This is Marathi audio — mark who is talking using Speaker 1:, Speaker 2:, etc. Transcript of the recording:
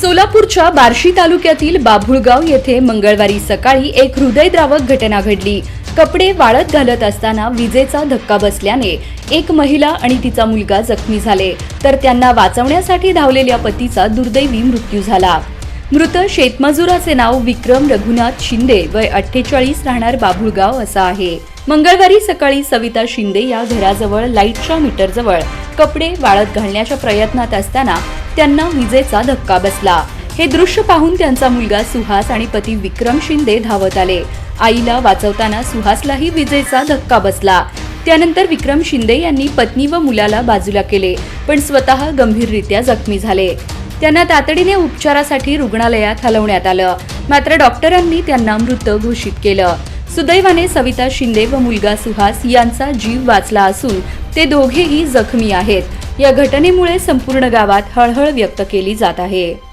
Speaker 1: सोलापूरच्या बार्शी तालुक्यातील बाभुळगाव येथे मंगळवारी सकाळी एक हृदयद्रावक घटना घडली. कपडे वाळत घालत असताना विजेचा धक्का बसल्याने एक महिला आणि तिचा मुलगा जखमी झाले. तर त्यांना वाचवण्यासाठी धावलेल्या पतीचा दुर्दैवी मृत्यू झाला. मृत शेतमजुराचे नाव विक्रम रघुनाथ शिंदे वय अठ्ठेचाळीस राहणार बाभुळगाव असा आहे. मंगळवारी सकाळी सविता शिंदे या घराजवळ लाईटच्या मीटरजवळ कपडे वाळत घालण्याच्या प्रयत्नात असताना त्यांना विजेचा धक्का बसला. हे दृश्य पाहून त्यांचा मुलगा सुहास आणि पती विक्रम शिंदे धावत आले. आईला वाचवताना सुहासलाही विजेचा धक्का बसला. त्यानंतर विक्रम शिंदे यांनी पत्नी व मुलाला बाजूला केले पण स्वतः गंभीररित्या जखमी झाले. त्यांना तातडीने उपचारासाठी रुग्णालयात हलवण्यात आलं. मात्र डॉक्टरांनी त्यांना मृत घोषित केलं. सुदैवाने सविता शिंदे व मुलगा सुहास यांचा जीव वाचला असून ते दोघेही जखमी आहेत. या घटनेमुळे संपूर्ण गावात हळहळ व्यक्त केली जात आहे.